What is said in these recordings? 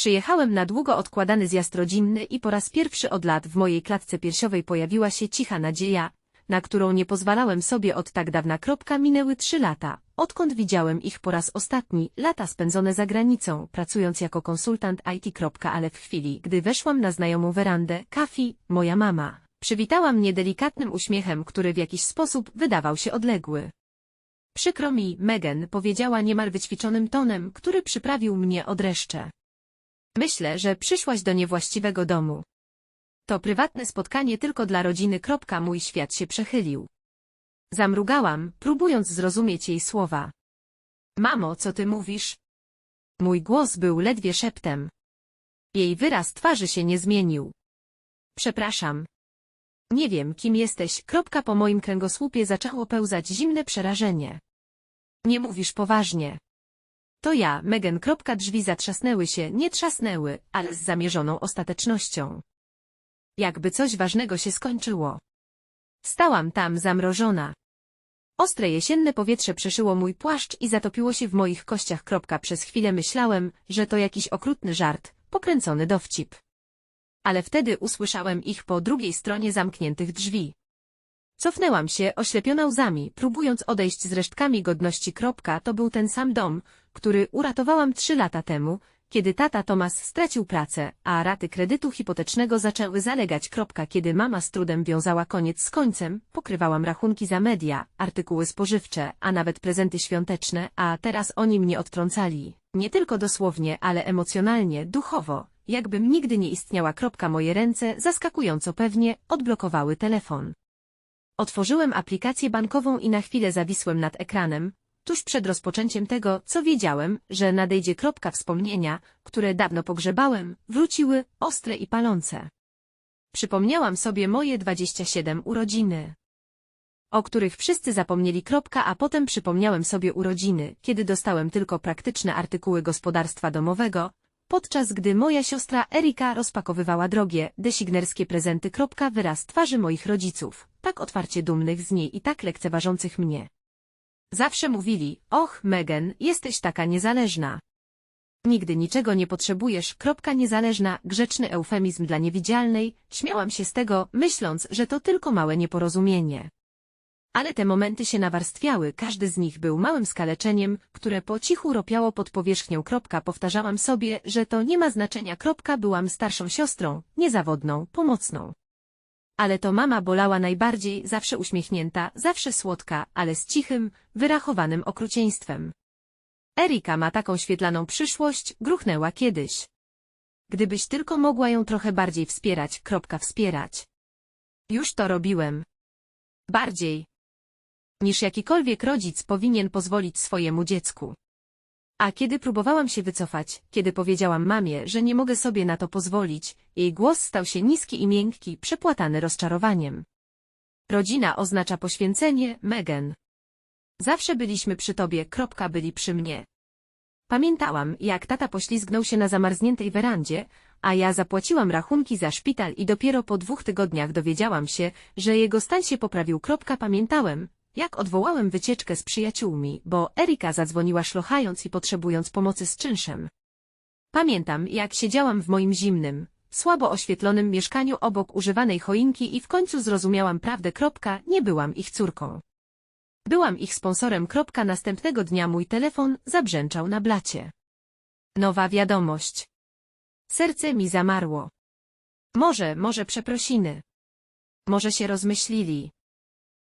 Przyjechałem na długo odkładany zjazd rodzinny i po raz pierwszy od lat w mojej klatce piersiowej pojawiła się cicha nadzieja, na którą nie pozwalałem sobie od tak dawna. Kropka minęły trzy lata, odkąd widziałem ich po raz ostatni, lata spędzone za granicą, pracując jako konsultant IT. Ale w chwili, gdy weszłam na znajomą werandę, Kafi, moja mama, przywitała mnie delikatnym uśmiechem, który w jakiś sposób wydawał się odległy. Przykro mi, Megan, powiedziała niemal wyćwiczonym tonem, który przyprawił mnie o dreszcze. Myślę, że przyszłaś do niewłaściwego domu. To prywatne spotkanie tylko dla rodziny. Mój świat się przechylił. Zamrugałam, próbując zrozumieć jej słowa. Mamo, co ty mówisz? Mój głos był ledwie szeptem. Jej wyraz twarzy się nie zmienił. Przepraszam. Nie wiem, kim jesteś. Kropka po moim kręgosłupie zaczęło pełzać zimne przerażenie. Nie mówisz poważnie. To ja, Megan. Drzwi zatrzasnęły się, nie trzasnęły, ale z zamierzoną ostatecznością. Jakby coś ważnego się skończyło. Stałam tam zamrożona. Ostre jesienne powietrze przeszyło mój płaszcz i zatopiło się w moich kościach. Przez chwilę myślałem, że to jakiś okrutny żart, pokręcony dowcip. Ale wtedy usłyszałem ich po drugiej stronie zamkniętych drzwi. Cofnęłam się, oślepiona łzami, próbując odejść z resztkami godności. To był ten sam dom, który uratowałam trzy lata temu, kiedy tata Tomas stracił pracę, a raty kredytu hipotecznego zaczęły zalegać. Kiedy mama z trudem wiązała koniec z końcem, pokrywałam rachunki za media, artykuły spożywcze, a nawet prezenty świąteczne, a teraz oni mnie odtrącali. Nie tylko dosłownie, ale emocjonalnie, duchowo, jakbym nigdy nie istniała. Moje ręce, zaskakująco pewnie, odblokowały telefon. Otworzyłem aplikację bankową i na chwilę zawisłem nad ekranem, tuż przed rozpoczęciem tego, co wiedziałem, że nadejdzie kropka wspomnienia, które dawno pogrzebałem, wróciły, ostre i palące. Przypomniałam sobie moje 27 urodziny, o których wszyscy zapomnieli kropka, a potem przypomniałem sobie urodziny, kiedy dostałem tylko praktyczne artykuły gospodarstwa domowego, podczas gdy moja siostra Erika rozpakowywała drogie, designerskie prezenty. Wyraz twarzy moich rodziców, tak otwarcie dumnych z niej i tak lekceważących mnie. Zawsze mówili, och, Megan, jesteś taka niezależna. Nigdy niczego nie potrzebujesz, kropka niezależna, grzeczny eufemizm dla niewidzialnej, śmiałam się z tego, myśląc, że to tylko małe nieporozumienie. Ale te momenty się nawarstwiały, każdy z nich był małym skaleczeniem, które po cichu ropiało pod powierzchnią. Kropka, powtarzałam sobie, że to nie ma znaczenia. Kropka, byłam starszą siostrą, niezawodną, pomocną. Ale to mama bolała najbardziej, zawsze uśmiechnięta, zawsze słodka, ale z cichym, wyrachowanym okrucieństwem. Erika ma taką świetlaną przyszłość, gruchnęła kiedyś. Gdybyś tylko mogła ją trochę bardziej wspierać, kropka wspierać. Już to robiłem. Bardziej. Niż jakikolwiek rodzic powinien pozwolić swojemu dziecku. A kiedy próbowałam się wycofać, kiedy powiedziałam mamie, że nie mogę sobie na to pozwolić, jej głos stał się niski i miękki, przepłatany rozczarowaniem. Rodzina oznacza poświęcenie, Megan. Zawsze byliśmy przy tobie, kropka byli przy mnie. Pamiętałam, jak tata poślizgnął się na zamarzniętej werandzie, a ja zapłaciłam rachunki za szpital i dopiero po dwóch tygodniach dowiedziałam się, że jego stan się poprawił. Kropka pamiętałem, jak odwołałem wycieczkę z przyjaciółmi, bo Erika zadzwoniła szlochając i potrzebując pomocy z czynszem. Pamiętam, jak siedziałam w moim zimnym, słabo oświetlonym mieszkaniu obok używanej choinki i w końcu zrozumiałam prawdę. Kropka, nie byłam ich córką. Byłam ich sponsorem. Kropka, następnego dnia mój telefon zabrzęczał na blacie. Nowa wiadomość. Serce mi zamarło. Może, może przeprosiny. Może się rozmyślili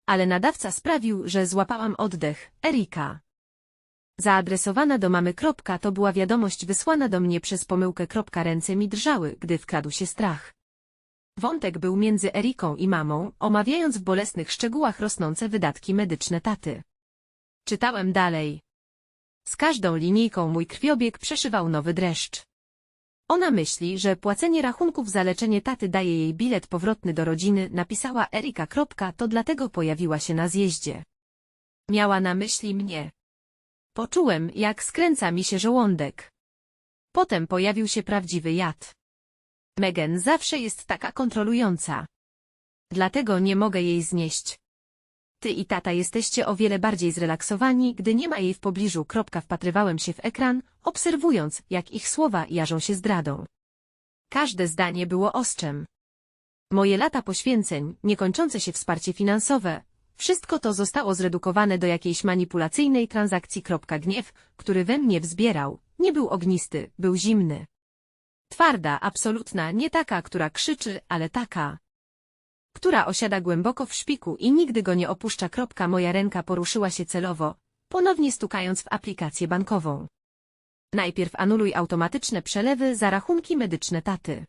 ale nadawca sprawił, że złapałam oddech. Erika. Zaadresowana do mamy. Kropka, to była wiadomość wysłana do mnie przez pomyłkę. Kropka, ręce mi drżały, gdy wkradł się strach. Wątek był między Eriką i mamą, omawiając w bolesnych szczegółach rosnące wydatki medyczne taty. Czytałem dalej. Z każdą linijką mój krwiobieg przeszywał nowy dreszcz. Ona myśli, że płacenie rachunków za leczenie taty daje jej bilet powrotny do rodziny, napisała Erika. To dlatego pojawiła się na zjeździe. Miała na myśli mnie. Poczułem, jak skręca mi się żołądek. Potem pojawił się prawdziwy jad. Megan zawsze jest taka kontrolująca. Dlatego nie mogę jej znieść. Ty i tata jesteście o wiele bardziej zrelaksowani, gdy nie ma jej w pobliżu. Kropka wpatrywałem się w ekran, obserwując, jak ich słowa jarzą się zdradą. Każde zdanie było ostrzem. Moje lata poświęceń, niekończące się wsparcie finansowe, wszystko to zostało zredukowane do jakiejś manipulacyjnej transakcji. Gniew, który we mnie wzbierał, nie był ognisty, był zimny. Twarda, absolutna, nie taka, która krzyczy, ale taka, która osiada głęboko w szpiku i nigdy go nie opuszcza. Kropka, moja ręka poruszyła się celowo, ponownie stukając w aplikację bankową. Najpierw anuluj automatyczne przelewy za rachunki medyczne taty.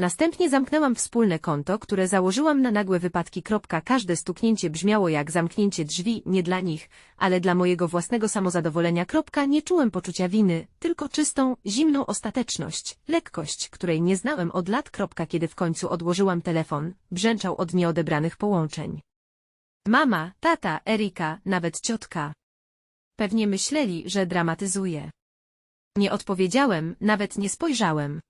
Następnie zamknęłam wspólne konto, które założyłam na nagłe wypadki. Każde stuknięcie brzmiało jak zamknięcie drzwi, nie dla nich, ale dla mojego własnego samozadowolenia. Nie czułem poczucia winy, tylko czystą, zimną ostateczność, lekkość, której nie znałem od lat. Kiedy w końcu odłożyłam telefon, brzęczał od nieodebranych połączeń. Mama, tata, Erika, nawet ciotka. Pewnie myśleli, że dramatyzuję. Nie odpowiedziałem, nawet nie spojrzałem.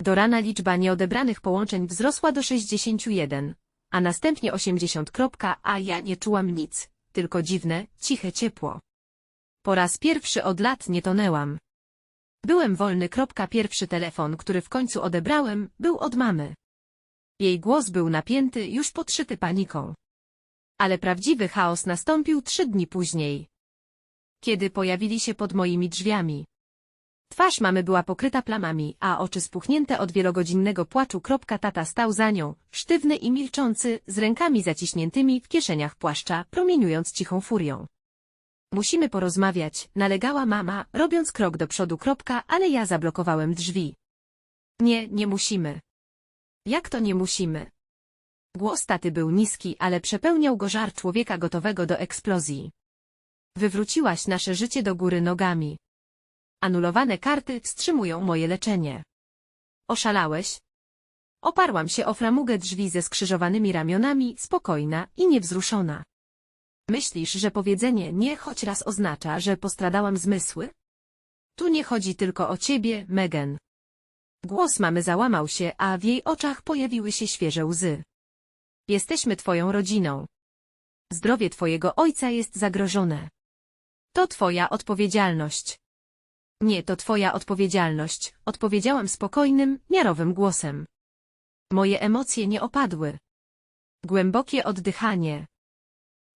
Do rana liczba nieodebranych połączeń wzrosła do 61, a następnie 80. Kropka, a ja nie czułam nic, tylko dziwne, ciche ciepło. Po raz pierwszy od lat nie tonęłam. Byłem wolny. Pierwszy telefon, który w końcu odebrałem, był od mamy. Jej głos był napięty, już podszyty paniką. Ale prawdziwy chaos nastąpił trzy dni później. Kiedy pojawili się pod moimi drzwiami. Twarz mamy była pokryta plamami, a oczy spuchnięte od wielogodzinnego płaczu. Tata stał za nią, sztywny i milczący, z rękami zaciśniętymi w kieszeniach płaszcza, promieniując cichą furią. Musimy porozmawiać, nalegała mama, robiąc krok do przodu. Ale ja zablokowałem drzwi. Nie, nie musimy. Jak to nie musimy? Głos taty był niski, ale przepełniał go żar człowieka gotowego do eksplozji. Wywróciłaś nasze życie do góry nogami. Anulowane karty wstrzymują moje leczenie. Oszalałeś? Oparłam się o framugę drzwi ze skrzyżowanymi ramionami, spokojna i niewzruszona. Myślisz, że powiedzenie nie choć raz oznacza, że postradałam zmysły? Tu nie chodzi tylko o ciebie, Megan. Głos mamy załamał się, a w jej oczach pojawiły się świeże łzy. Jesteśmy twoją rodziną. Zdrowie twojego ojca jest zagrożone. To twoja odpowiedzialność. Nie, to twoja odpowiedzialność, odpowiedziałam spokojnym, miarowym głosem. Moje emocje nie opadły. Głębokie oddychanie,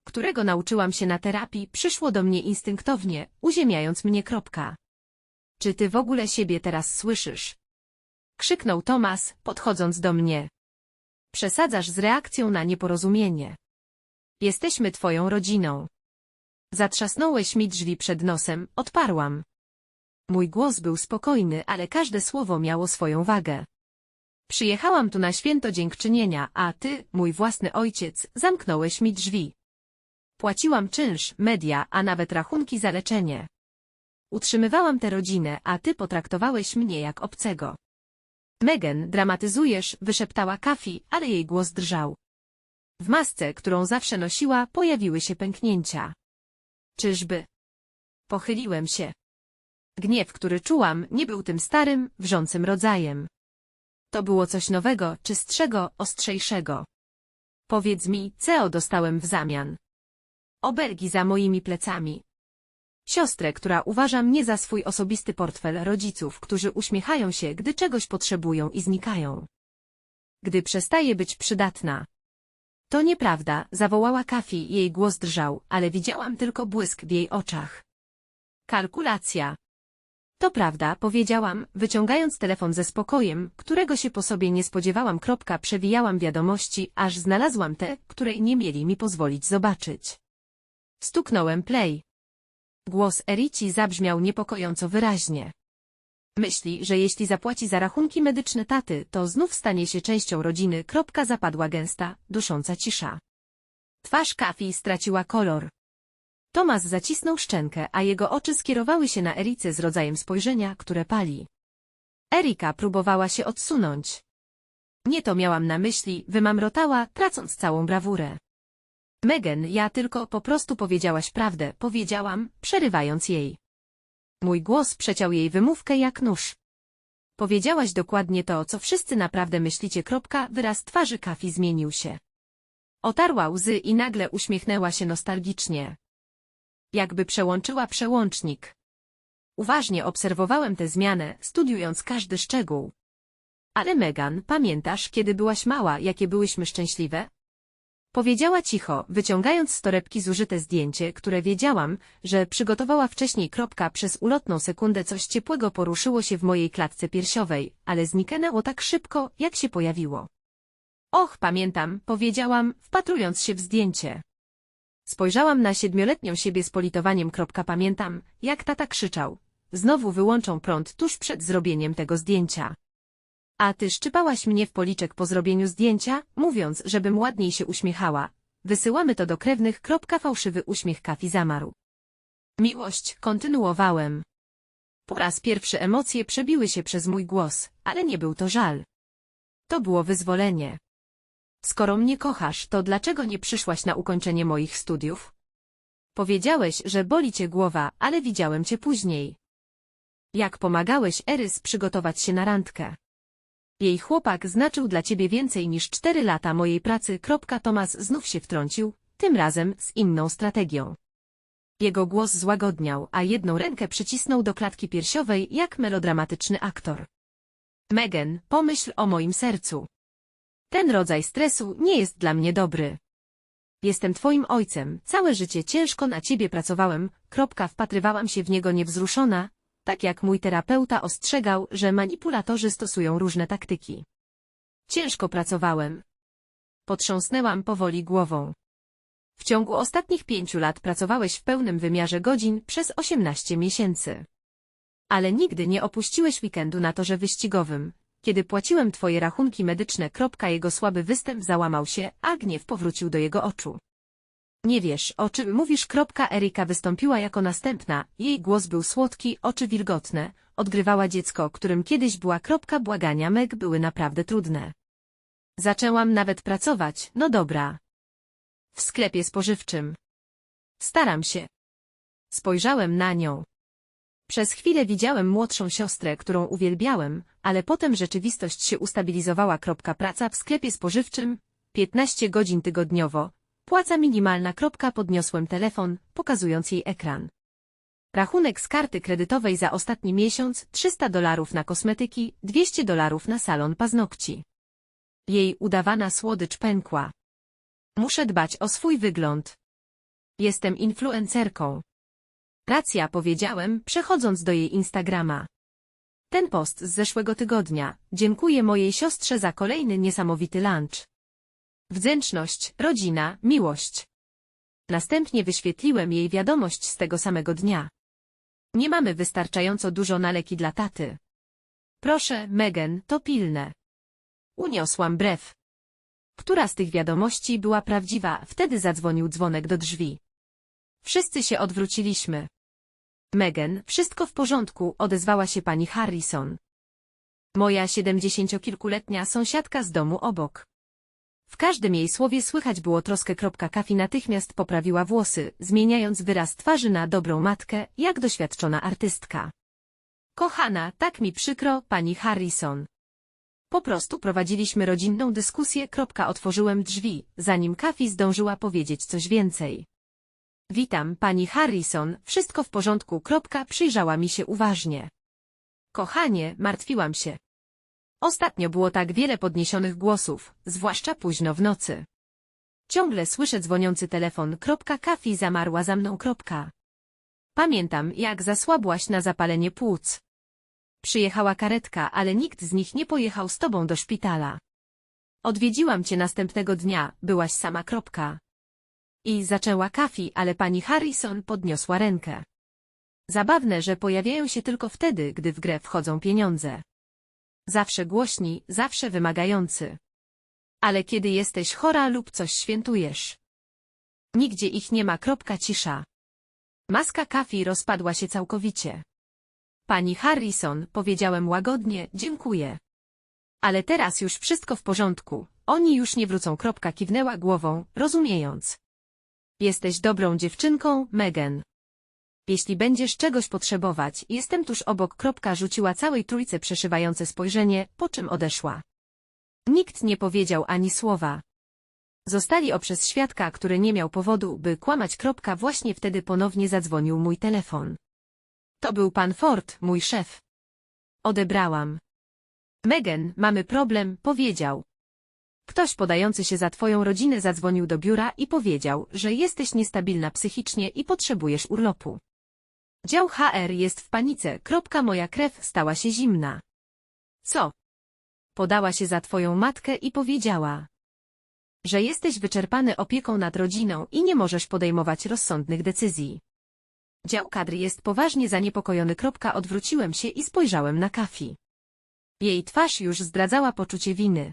którego nauczyłam się na terapii, przyszło do mnie instynktownie, uziemiając mnie kropka. Czy ty w ogóle siebie teraz słyszysz? Krzyknął Tomas, podchodząc do mnie. Przesadzasz z reakcją na nieporozumienie. Jesteśmy twoją rodziną. Zatrzasnąłeś mi drzwi przed nosem, odparłam. Mój głos był spokojny, ale każde słowo miało swoją wagę. Przyjechałam tu na święto dziękczynienia, a ty, mój własny ojciec, zamknąłeś mi drzwi. Płaciłam czynsz, media, a nawet rachunki za leczenie. Utrzymywałam tę rodzinę, a ty potraktowałeś mnie jak obcego. Megan, dramatyzujesz, wyszeptała Kafi, ale jej głos drżał. W masce, którą zawsze nosiła, pojawiły się pęknięcia. Czyżby? Pochyliłem się. Gniew, który czułam, nie był tym starym, wrzącym rodzajem. To było coś nowego, czystszego, ostrzejszego. Powiedz mi, co dostałem w zamian. Obergi za moimi plecami. Siostrę, która uważa mnie za swój osobisty portfel rodziców, którzy uśmiechają się, gdy czegoś potrzebują i znikają. Gdy przestaje być przydatna. To nieprawda, zawołała Kafi, jej głos drżał, ale widziałam tylko błysk w jej oczach. Kalkulacja. To prawda, powiedziałam, wyciągając telefon ze spokojem, którego się po sobie nie spodziewałam. Kropka, przewijałam wiadomości, aż znalazłam te, której nie mieli mi pozwolić zobaczyć. Stuknąłem play. Głos Erici zabrzmiał niepokojąco wyraźnie. Myśli, że jeśli zapłaci za rachunki medyczne taty, to znów stanie się częścią rodziny. Kropka zapadła gęsta, dusząca cisza. Twarz Kafi straciła kolor. Tomas zacisnął szczękę, a jego oczy skierowały się na Erice z rodzajem spojrzenia, które pali. Erika próbowała się odsunąć. Nie to miałam na myśli, wymamrotała, tracąc całą brawurę. Megan, ja tylko po prostu powiedziałaś prawdę, powiedziałam, przerywając jej. Mój głos przeciął jej wymówkę jak nóż. Powiedziałaś dokładnie to, co wszyscy naprawdę myślicie. Kropka, wyraz twarzy Kafi zmienił się. Otarła łzy i nagle uśmiechnęła się nostalgicznie. Jakby przełączyła przełącznik. Uważnie obserwowałem tę zmianę, studiując każdy szczegół. Ale Megan, pamiętasz, kiedy byłaś mała, jakie byłyśmy szczęśliwe? Powiedziała cicho, wyciągając z torebki zużyte zdjęcie, które wiedziałam, że przygotowała wcześniej. Kropka przez ulotną sekundę coś ciepłego poruszyło się w mojej klatce piersiowej, ale zniknęło tak szybko, jak się pojawiło. Och, pamiętam, powiedziałam, wpatrując się w zdjęcie. Spojrzałam na siedmioletnią siebie z politowaniem. Pamiętam, jak tata krzyczał. Znowu wyłączą prąd tuż przed zrobieniem tego zdjęcia. A ty szczypałaś mnie w policzek po zrobieniu zdjęcia, mówiąc, żebym ładniej się uśmiechała. Wysyłamy to do krewnych. Fałszywy uśmiech Kafi zamarł. Miłość, kontynuowałem. Po raz pierwszy emocje przebiły się przez mój głos, ale nie był to żal. To było wyzwolenie. Skoro mnie kochasz, to dlaczego nie przyszłaś na ukończenie moich studiów? Powiedziałeś, że boli cię głowa, ale widziałem cię później. Jak pomagałeś Erys przygotować się na randkę. Jej chłopak znaczył dla ciebie więcej niż cztery lata mojej pracy. Tomas znów się wtrącił, tym razem z inną strategią. Jego głos złagodniał, a jedną rękę przycisnął do klatki piersiowej jak melodramatyczny aktor. Megan, pomyśl o moim sercu. Ten rodzaj stresu nie jest dla mnie dobry. Jestem twoim ojcem, całe życie ciężko na ciebie pracowałem, kropka wpatrywałam się w niego niewzruszona, tak jak mój terapeuta ostrzegał, że manipulatorzy stosują różne taktyki. Ciężko pracowałem. Potrząsnęłam powoli głową. W ciągu ostatnich pięciu lat pracowałeś w pełnym wymiarze godzin przez 18 miesięcy. Ale nigdy nie opuściłeś weekendu na torze wyścigowym. Kiedy płaciłem twoje rachunki medyczne. Jego słaby występ załamał się, a gniew powrócił do jego oczu. Nie wiesz, o czym mówisz. Erika wystąpiła jako następna, jej głos był słodki, oczy wilgotne, odgrywała dziecko, którym kiedyś była. Błagania Meg były naprawdę trudne. Zaczęłam nawet pracować, no dobra. W sklepie spożywczym. Staram się. Spojrzałem na nią. Przez chwilę widziałem młodszą siostrę, którą uwielbiałem, ale potem rzeczywistość się ustabilizowała. Praca w sklepie spożywczym, 15 godzin tygodniowo, płaca minimalna. Podniosłem telefon, pokazując jej ekran. Rachunek z karty kredytowej za ostatni miesiąc 300 dolarów na kosmetyki, 200 dolarów na salon paznokci. Jej udawana słodycz pękła. Muszę dbać o swój wygląd. Jestem influencerką. Racja powiedziałem, przechodząc do jej Instagrama. Ten post z zeszłego tygodnia. Dziękuję mojej siostrze za kolejny niesamowity lunch. Wdzięczność, rodzina, miłość. Następnie wyświetliłem jej wiadomość z tego samego dnia. Nie mamy wystarczająco dużo na leki dla taty. Proszę, Megan, to pilne. Uniosłam brew. Która z tych wiadomości była prawdziwa, wtedy zadzwonił dzwonek do drzwi. Wszyscy się odwróciliśmy. Megan, wszystko w porządku, odezwała się pani Harrison. Moja siedemdziesięciokilkuletnia sąsiadka z domu obok. W każdym jej słowie słychać było troskę. Kafi natychmiast poprawiła włosy, zmieniając wyraz twarzy na dobrą matkę, jak doświadczona artystka. Kochana, tak mi przykro, pani Harrison. Po prostu prowadziliśmy rodzinną dyskusję. Otworzyłem drzwi, zanim Kafi zdążyła powiedzieć coś więcej. Witam, pani Harrison, wszystko w porządku. Kropka przyjrzała mi się uważnie. Kochanie, martwiłam się. Ostatnio było tak wiele podniesionych głosów, zwłaszcza późno w nocy. Ciągle słyszę dzwoniący telefon. Kropka Kafi zamarła za mną. Kropka. Pamiętam, jak zasłabłaś na zapalenie płuc. Przyjechała karetka, ale nikt z nich nie pojechał z tobą do szpitala. Odwiedziłam cię następnego dnia, byłaś sama. Kropka. I zaczęła Kafi, ale pani Harrison podniosła rękę. Zabawne, że pojawiają się tylko wtedy, gdy w grę wchodzą pieniądze. Zawsze głośni, zawsze wymagający. Ale kiedy jesteś chora lub coś świętujesz. Nigdzie ich nie ma. Kropka cisza. Maska Kafi rozpadła się całkowicie. Pani Harrison, powiedziałem łagodnie, dziękuję. Ale teraz już wszystko w porządku. Oni już nie wrócą. Kropka kiwnęła głową, rozumiejąc. Jesteś dobrą dziewczynką, Megan. Jeśli będziesz czegoś potrzebować, jestem tuż obok. Kropka rzuciła całej trójce przeszywające spojrzenie, po czym odeszła. Nikt nie powiedział ani słowa. Zostali oprzez świadka, który nie miał powodu, by kłamać. Kropka. Właśnie wtedy ponownie zadzwonił mój telefon. To był pan Ford, mój szef. Odebrałam. Megan, mamy problem, powiedział. Ktoś podający się za twoją rodzinę zadzwonił do biura i powiedział, że jesteś niestabilna psychicznie i potrzebujesz urlopu. Dział HR jest w panice. Kropka moja krew stała się zimna. Co? Podała się za twoją matkę i powiedziała, że jesteś wyczerpany opieką nad rodziną i nie możesz podejmować rozsądnych decyzji. Dział kadr jest poważnie zaniepokojony. Kropka odwróciłem się i spojrzałem na Kafi. Jej twarz już zdradzała poczucie winy.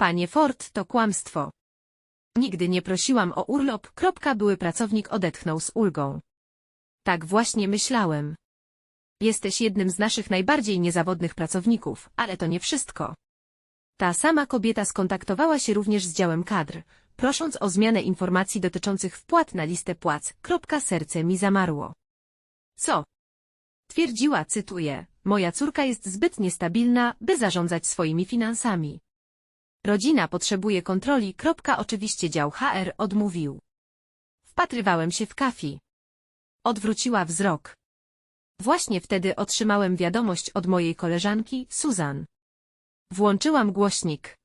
Panie Ford, to kłamstwo. Nigdy nie prosiłam o urlop. Kropka były pracownik odetchnął z ulgą. Tak właśnie myślałem. Jesteś jednym z naszych najbardziej niezawodnych pracowników, ale to nie wszystko. Ta sama kobieta skontaktowała się również z działem kadr, prosząc o zmianę informacji dotyczących wpłat na listę płac. Kropka serce mi zamarło. Co? Twierdziła, cytuję, moja córka jest zbyt niestabilna, by zarządzać swoimi finansami. Rodzina potrzebuje kontroli. Oczywiście dział HR odmówił. Wpatrywałem się w kafi. Odwróciła wzrok. Właśnie wtedy otrzymałem wiadomość od mojej koleżanki, Susan. Włączyłam głośnik.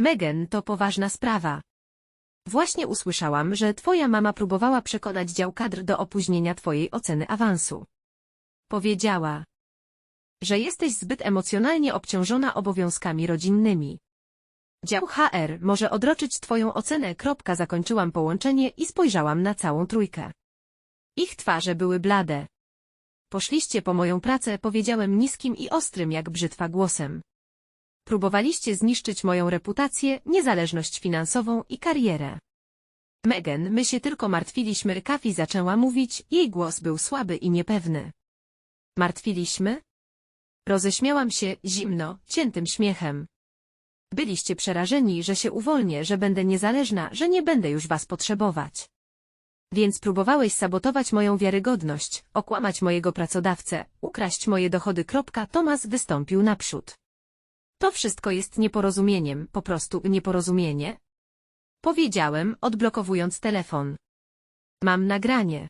Megan, to poważna sprawa. Właśnie usłyszałam, że twoja mama próbowała przekonać dział kadr do opóźnienia twojej oceny awansu. Powiedziała, że jesteś zbyt emocjonalnie obciążona obowiązkami rodzinnymi. Dział HR może odroczyć twoją ocenę. Kropka, zakończyłam połączenie i spojrzałam na całą trójkę. Ich twarze były blade. Poszliście po moją pracę, powiedziałem niskim i ostrym jak brzytwa głosem. Próbowaliście zniszczyć moją reputację, niezależność finansową i karierę. Megan, my się tylko martwiliśmy. Kafi zaczęła mówić, jej głos był słaby i niepewny. Martwiliśmy? Roześmiałam się, zimno, ciętym śmiechem. Byliście przerażeni, że się uwolnię, że będę niezależna, że nie będę już was potrzebować. Więc próbowałeś sabotować moją wiarygodność, okłamać mojego pracodawcę, ukraść moje dochody. Tomas wystąpił naprzód. To wszystko jest nieporozumieniem, po prostu nieporozumienie. Powiedziałem, odblokowując telefon. Mam nagranie.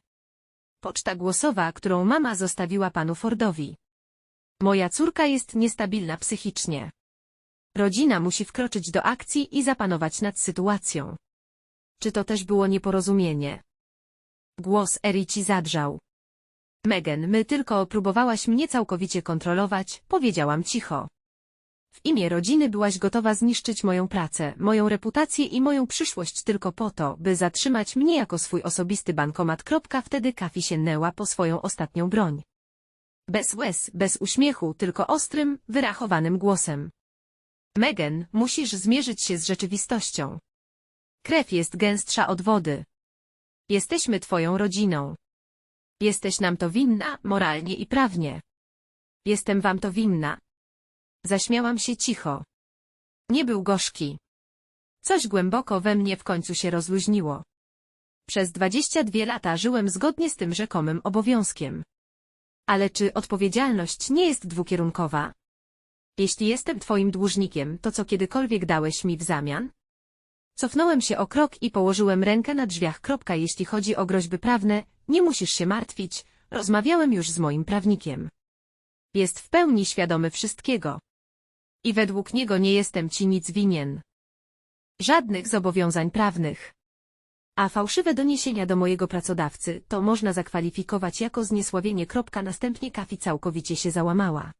Poczta głosowa, którą mama zostawiła panu Fordowi. Moja córka jest niestabilna psychicznie. Rodzina musi wkroczyć do akcji i zapanować nad sytuacją. Czy to też było nieporozumienie? Głos Erici zadrżał. Megan, my tylko próbowałaś mnie całkowicie kontrolować, powiedziałam cicho. W imię rodziny byłaś gotowa zniszczyć moją pracę, moją reputację i moją przyszłość tylko po to, by zatrzymać mnie jako swój osobisty bankomat. Wtedy Kafi sięgnęła po swoją ostatnią broń. Bez łez, bez uśmiechu, tylko ostrym, wyrachowanym głosem. Megan, musisz zmierzyć się z rzeczywistością. Krew jest gęstsza od wody. Jesteśmy twoją rodziną. Jesteś nam to winna, moralnie i prawnie. Jestem wam to winna. Zaśmiałam się cicho. Nie był gorzki. Coś głęboko we mnie w końcu się rozluźniło. Przez dwadzieścia dwie lata żyłem zgodnie z tym rzekomym obowiązkiem. Ale czy odpowiedzialność nie jest dwukierunkowa? Jeśli jestem twoim dłużnikiem, to co kiedykolwiek dałeś mi w zamian? Cofnąłem się o krok i położyłem rękę na drzwiach. Kropka, jeśli chodzi o groźby prawne, nie musisz się martwić, rozmawiałem już z moim prawnikiem. Jest w pełni świadomy wszystkiego. I według niego nie jestem ci nic winien. Żadnych zobowiązań prawnych. A fałszywe doniesienia do mojego pracodawcy to można zakwalifikować jako zniesławienie. Kropka, następnie Kafi całkowicie się załamała.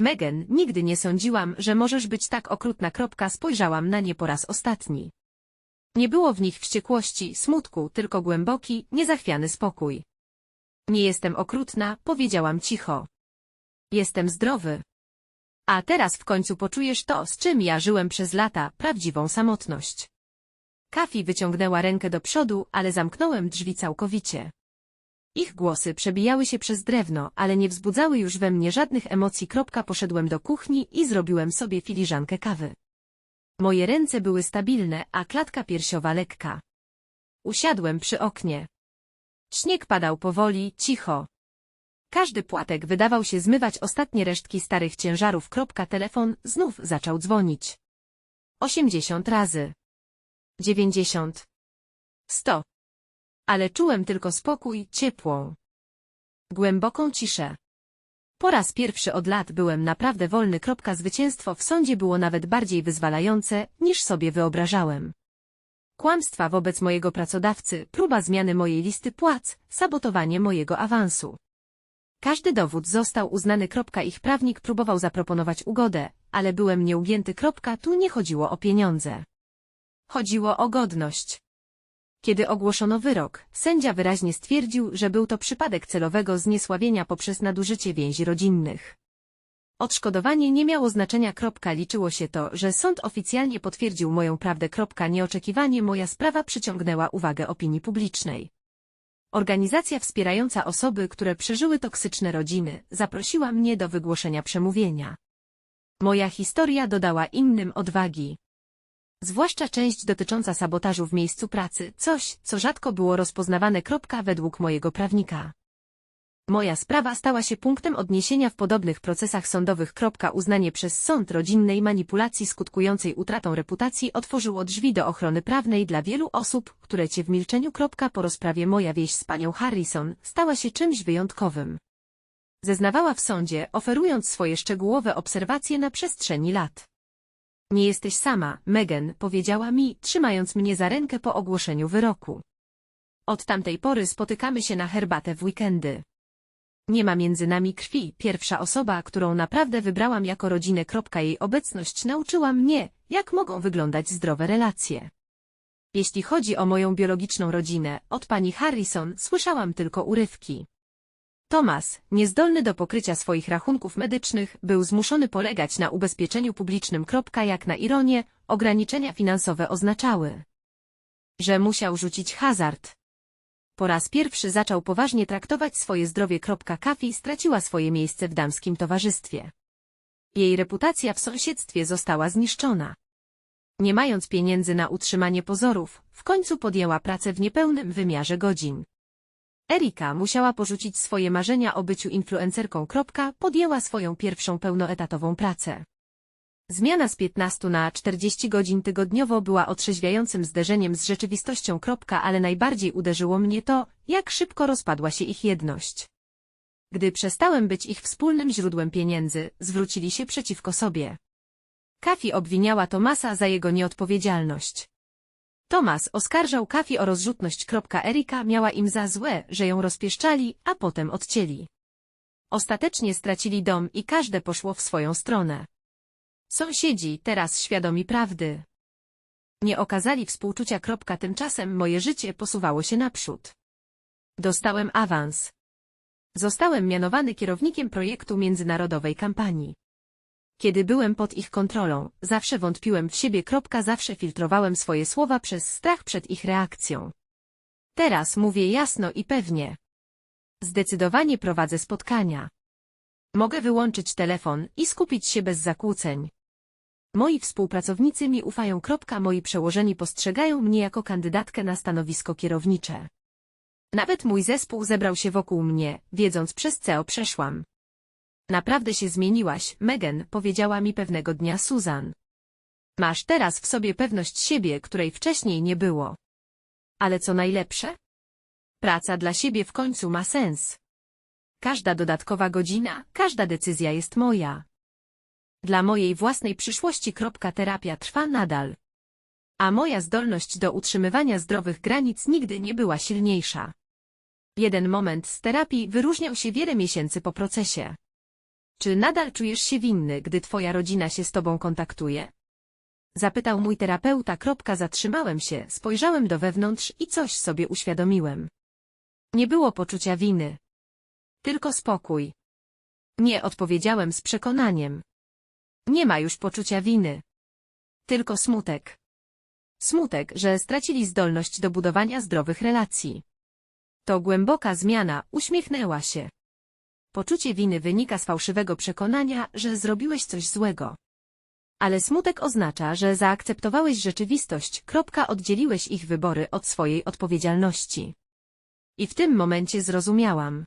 Megan, nigdy nie sądziłam, że możesz być tak okrutna. Kropka, spojrzałam na nie po raz ostatni. Nie było w nich wściekłości, smutku, tylko głęboki, niezachwiany spokój. Nie jestem okrutna, powiedziałam cicho. Jestem zdrowy. A teraz w końcu poczujesz to, z czym ja żyłem przez lata, prawdziwą samotność. Kafi wyciągnęła rękę do przodu, ale zamknąłem drzwi całkowicie. Ich głosy przebijały się przez drewno, ale nie wzbudzały już we mnie żadnych emocji. Poszedłem do kuchni i zrobiłem sobie filiżankę kawy. Moje ręce były stabilne, a klatka piersiowa lekka. Usiadłem przy oknie. Śnieg padał powoli, cicho. Każdy płatek wydawał się zmywać ostatnie resztki starych ciężarów. Telefon znów zaczął dzwonić. Osiemdziesiąt razy. dziewięćdziesiąt, sto. Ale czułem tylko spokój, ciepłą, głęboką ciszę. Po raz pierwszy od lat byłem naprawdę wolny. Zwycięstwo w sądzie było nawet bardziej wyzwalające, niż sobie wyobrażałem. Kłamstwa wobec mojego pracodawcy, próba zmiany mojej listy płac, sabotowanie mojego awansu. Każdy dowód został uznany. Ich prawnik próbował zaproponować ugodę, ale byłem nieugięty. Tu nie chodziło o pieniądze. Chodziło o godność. Kiedy ogłoszono wyrok, sędzia wyraźnie stwierdził, że był to przypadek celowego zniesławienia poprzez nadużycie więzi rodzinnych. Odszkodowanie nie miało znaczenia. Liczyło się to, że sąd oficjalnie potwierdził moją prawdę. Nieoczekiwanie moja sprawa przyciągnęła uwagę opinii publicznej. Organizacja wspierająca osoby, które przeżyły toksyczne rodziny, zaprosiła mnie do wygłoszenia przemówienia. Moja historia dodała innym odwagi. Zwłaszcza część dotycząca sabotażu w miejscu pracy, coś, co rzadko było rozpoznawane. Według mojego prawnika. Moja sprawa stała się punktem odniesienia w podobnych procesach sądowych. Uznanie przez sąd rodzinnej manipulacji skutkującej utratą reputacji otworzyło drzwi do ochrony prawnej dla wielu osób, które cię w milczeniu. Po rozprawie moja wieś z panią Harrison stała się czymś wyjątkowym. Zeznawała w sądzie, oferując swoje szczegółowe obserwacje na przestrzeni lat. Nie jesteś sama, Megan, powiedziała mi, trzymając mnie za rękę po ogłoszeniu wyroku. Od tamtej pory spotykamy się na herbatę w weekendy. Nie ma między nami krwi. Pierwsza osoba, którą naprawdę wybrałam jako rodzinę. Jej obecność nauczyła mnie, jak mogą wyglądać zdrowe relacje. Jeśli chodzi o moją biologiczną rodzinę, od pani Harrison słyszałam tylko urywki. Thomas, niezdolny do pokrycia swoich rachunków medycznych, był zmuszony polegać na ubezpieczeniu publicznym. Jak na ironię, ograniczenia finansowe oznaczały, że musiał rzucić hazard. Po raz pierwszy zaczął poważnie traktować swoje zdrowie. Kafi straciła swoje miejsce w damskim towarzystwie. Jej reputacja w sąsiedztwie została zniszczona. Nie mając pieniędzy na utrzymanie pozorów, w końcu podjęła pracę w niepełnym wymiarze godzin. Erika musiała porzucić swoje marzenia o byciu influencerką. Podjęła swoją pierwszą pełnoetatową pracę. Zmiana z 15 na 40 godzin tygodniowo była otrzeźwiającym zderzeniem z rzeczywistością. Ale najbardziej uderzyło mnie to, jak szybko rozpadła się ich jedność. Gdy przestałem być ich wspólnym źródłem pieniędzy, zwrócili się przeciwko sobie. Kafi obwiniała Tomasa za jego nieodpowiedzialność. Tomas oskarżał Kafi o rozrzutność. Erika miała im za złe, że ją rozpieszczali, a potem odcięli. Ostatecznie stracili dom i każde poszło w swoją stronę. Sąsiedzi, teraz świadomi prawdy. Nie okazali współczucia. Tymczasem moje życie posuwało się naprzód. Dostałem awans. Zostałem mianowany kierownikiem projektu międzynarodowej kampanii. Kiedy byłem pod ich kontrolą, zawsze wątpiłem w siebie. Zawsze filtrowałem swoje słowa przez strach przed ich reakcją. Teraz mówię jasno i pewnie. Zdecydowanie prowadzę spotkania. Mogę wyłączyć telefon i skupić się bez zakłóceń. Moi współpracownicy mi ufają. Moi przełożeni postrzegają mnie jako kandydatkę na stanowisko kierownicze. Nawet mój zespół zebrał się wokół mnie, wiedząc przez co przeszłam. Naprawdę się zmieniłaś, Megan, powiedziała mi pewnego dnia Susan. Masz teraz w sobie pewność siebie, której wcześniej nie było. Ale co najlepsze? Praca dla siebie w końcu ma sens. Każda dodatkowa godzina, każda decyzja jest moja. Dla mojej własnej przyszłości. Terapia trwa nadal. A moja zdolność do utrzymywania zdrowych granic nigdy nie była silniejsza. Jeden moment z terapii wyróżniał się wiele miesięcy po procesie. Czy nadal czujesz się winny, gdy twoja rodzina się z tobą kontaktuje? Zapytał mój terapeuta. Zatrzymałem się, spojrzałem do wewnątrz i coś sobie uświadomiłem. Nie było poczucia winy. Tylko spokój. Nie odpowiedziałem z przekonaniem. Nie ma już poczucia winy. Tylko smutek. Smutek, że stracili zdolność do budowania zdrowych relacji. To głęboka zmiana, uśmiechnęła się. Poczucie winy wynika z fałszywego przekonania, że zrobiłeś coś złego. Ale smutek oznacza, że zaakceptowałeś rzeczywistość. Kropka, oddzieliłeś ich wybory od swojej odpowiedzialności. I w tym momencie zrozumiałam.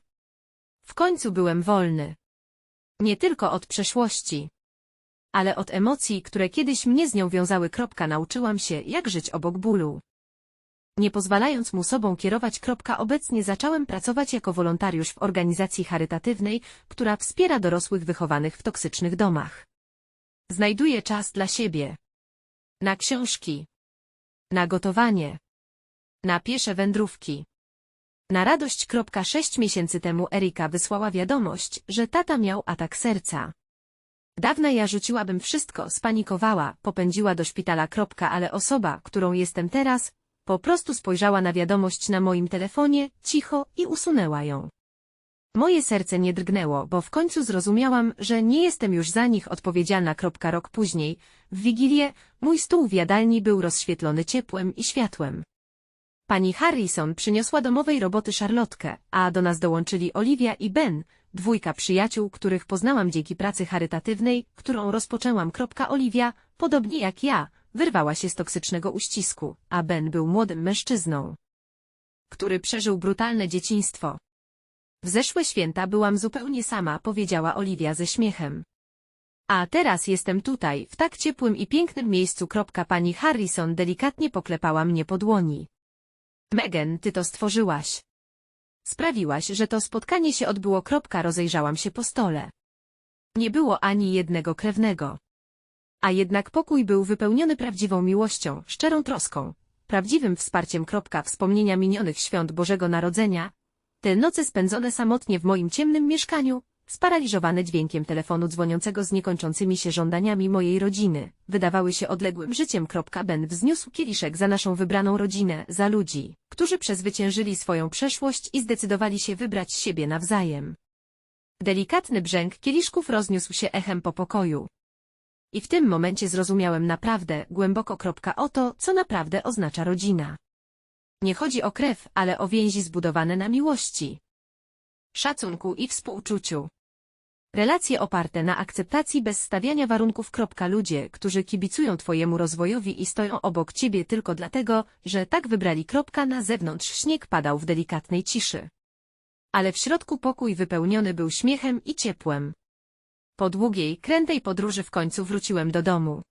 W końcu byłem wolny. Nie tylko od przeszłości. Ale od emocji, które kiedyś mnie z nią wiązały, kropka, nauczyłam się, jak żyć obok bólu. Nie pozwalając mu sobą kierować, obecnie zacząłem pracować jako wolontariusz w organizacji charytatywnej, która wspiera dorosłych wychowanych w toksycznych domach. Znajduję czas dla siebie. Na książki. Na gotowanie. Na piesze wędrówki. Na radość. Sześć miesięcy temu Erika wysłała wiadomość, że tata miał atak serca. Dawna ja rzuciłabym wszystko, spanikowała, popędziła do szpitala. Ale osoba, którą jestem teraz, po prostu spojrzała na wiadomość na moim telefonie, cicho i usunęła ją. Moje serce nie drgnęło, bo w końcu zrozumiałam, że nie jestem już za nich odpowiedzialna. Rok później, w Wigilię, mój stół w jadalni był rozświetlony ciepłem i światłem. Pani Harrison przyniosła domowej roboty szarlotkę, a do nas dołączyli Olivia i Ben, dwójka przyjaciół, których poznałam dzięki pracy charytatywnej, którą rozpoczęłam. Olivia, podobnie jak ja, wyrwała się z toksycznego uścisku, a Ben był młodym mężczyzną, który przeżył brutalne dzieciństwo. W zeszłe święta byłam zupełnie sama, powiedziała Olivia ze śmiechem. A teraz jestem tutaj, w tak ciepłym i pięknym miejscu. Pani Harrison delikatnie poklepała mnie po dłoni. Megan, ty to stworzyłaś. Sprawiłaś, że to spotkanie się odbyło. Rozejrzałam się po stole. Nie było ani jednego krewnego. A jednak pokój był wypełniony prawdziwą miłością, szczerą troską, prawdziwym wsparciem. Kropka, wspomnienia minionych świąt Bożego Narodzenia, te noce spędzone samotnie w moim ciemnym mieszkaniu, sparaliżowane dźwiękiem telefonu dzwoniącego z niekończącymi się żądaniami mojej rodziny, wydawały się odległym życiem. Ben wzniósł kieliszek za naszą wybraną rodzinę, za ludzi, którzy przezwyciężyli swoją przeszłość i zdecydowali się wybrać siebie nawzajem. Delikatny brzęk kieliszków rozniósł się echem po pokoju. I w tym momencie zrozumiałem naprawdę, głęboko. O to, co naprawdę oznacza rodzina. Nie chodzi o krew, ale o więzi zbudowane na miłości, szacunku i współczuciu. Relacje oparte na akceptacji bez stawiania warunków. Ludzie, którzy kibicują Twojemu rozwojowi i stoją obok Ciebie tylko dlatego, że tak wybrali. Na zewnątrz śnieg padał w delikatnej ciszy. Ale w środku pokój wypełniony był śmiechem i ciepłem. Po długiej, krętej podróży w końcu wróciłem do domu.